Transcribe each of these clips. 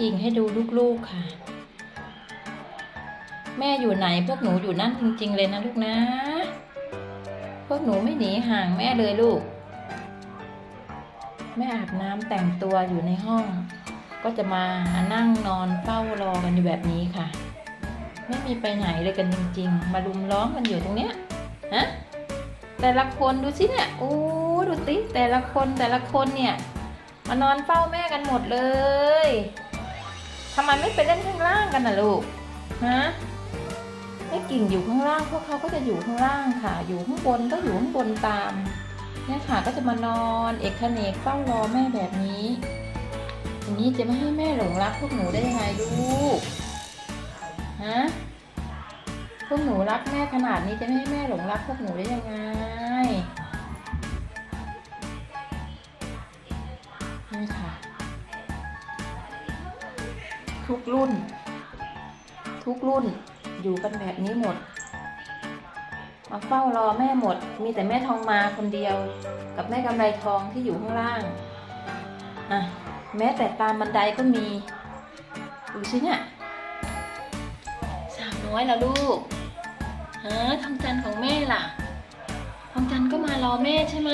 กิ่งให้ดูลูกๆค่ะ แม่อยู่ไหนพวกหนูอยู่นั่นจริง ๆ เลยนะลูกนะ พวกหนูไม่หนีห่างแม่เลยลูก แม่อาบน้ำแต่งตัวอยู่ในห้อง ก็จะมานั่งนอนเฝ้ารอกันอยู่แบบนี้ค่ะ ไม่มีไปไหนเลยกันจริง ๆ มาลุมล้อมกันอยู่ตรงเนี้ยฮะแต่ละคนดูสิเนี่ยโอ้ดูสิแต่ละคนแต่ละคนเนี่ยมานอนเฝ้าแม่กันหมดเลย ทำไมไม่ไปเล่นข้างล่างกันนะลูก ฮะแม่กิ่งอยู่ข้างล่างพวกเขาก็จะอยู่ข้างล่างค่ะ อยู่ข้างบนก็อยู่ข้างบนตาม เนี่ยค่ะก็จะมานอนเอกเขนกเฝ้ารอแม่แบบนี้อย่างนี้จะไม่ให้แม่หลงรักพวกหนูได้ยังไงลูก ฮะ พวกหนูรักแม่ขนาดนี้จะไม่ให้แม่หลงรักพวกหนูได้ยังไง ทุกรุ่น ทุกรุ่นอยู่กันแบบนี้หมด มาเฝ้ารอแม่หมด มีแต่แม่ทองมาคนเดียว กับแม่กำไรทองที่อยู่ข้างล่างอะแม้แต่ตามบันไดก็มีดูสิเนี่ยสาวน้อยละลูกฮะทองจันทร์ของแม่ล่ะทองจันทร์ก็มารอแม่ใช่ไหม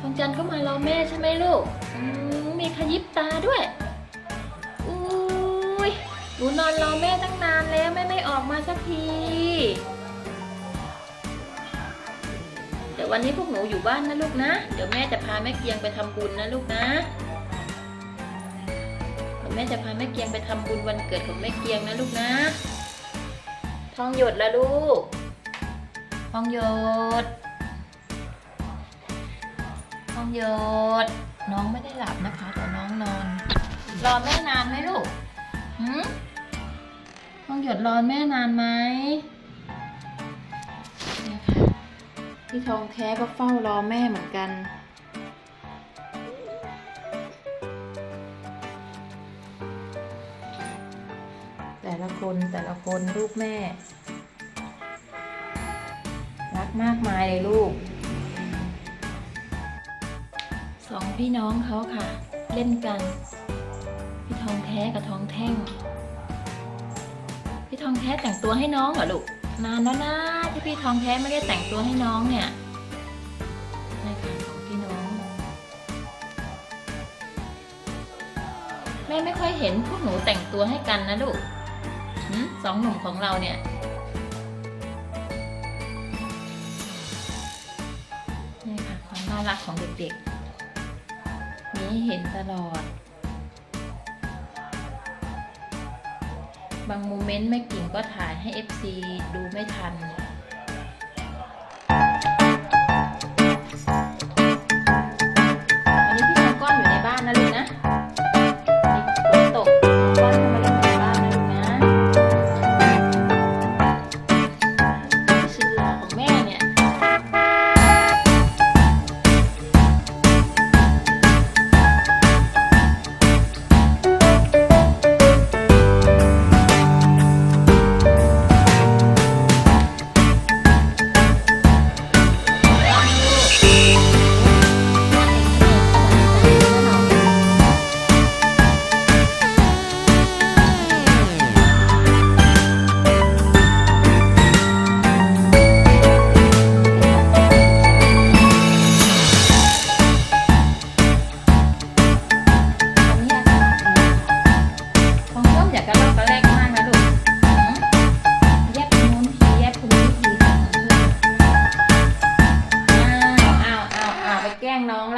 ทองจันทร์ก็มารอแม่ใช่ไหมลูกอืมมีขยิบตาด้วย หนูนอนรอแม่ตั้งนานแล้วแม่ไม่ออกมาสักที เดี๋ยววันนี้พวกหนูอยู่บ้านนะลูกนะ เดี๋ยวแม่จะพาแม่เกียงไปทำบุญนะลูกนะ เดี๋ยวแม่จะพาแม่เกียงไปทำบุญวันเกิดของแม่เกียงนะลูกนะ ทองหยดละลูก ทองหยด ทองหยด น้องไม่ได้หลับนะคะแต่น้องนอน รอแม่นานไหมลูกหื มทองหยดรอนแม่นานไหมเนี่ยค่ะพี่ทองแท้ก็เฝ้ารอแม่เหมือนกันแต่ละคนแต่ละคนลูกแม่ รักมากมายเลยลูก สองพี่น้องเขาค่ะ เล่นกัน พี่ทองแท้กับทองแท่ง ท้แต่งตัวให้น้องเหรอลูกนานแล้วนะที่พี่ทองแท้ไม่ได้แต่งตัวให้น้องเนี่ยในี่ค่ะสองพี่น้อง แม่ไม่ค่อยเห็นพวกหนูแต่งตัวให้กันนะลูกสองหนุ่มของเราเนี่ยนี่ค่ะความน่ารักของเด็กๆ มีให้เห็นตลอด บางโมเมนต์แม่กิ่งก็ถ่ายให้ FC ดูไม่ทันวัน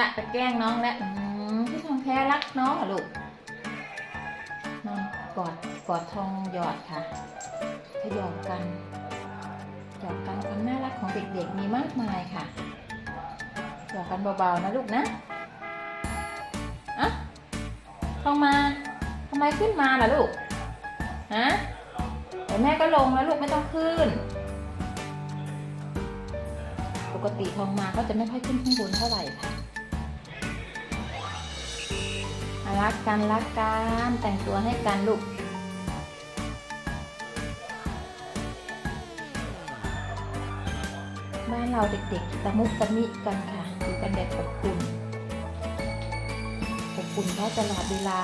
ละไปแกล้งน้องละอืมพี่ทองแท้รักน้องเหรอลูกนอนกอดกอดทองหยอดค่ะขยอมกันหยอกกันความน่ารักของเด็กๆมีมากมายค่ะหยอกกันเบาๆนะลูกนะอะทองมาทำไมขึ้นมาล่ะลูกฮะเดี๋ยวแม่ก็ลงแล้วลูกไม่ต้องขึ้นปกติทองมาก็จะไม่ค่อยขึ้นข้างบนเท่าไหร่ค่ะ รักกันรักกันแต่งตัวให้กันลูกบ้านเราเด็กๆตะมุตะมิกันค่ะอยู่กันแบบอบอุ่นอบอุ่นได้ตลอดเวลา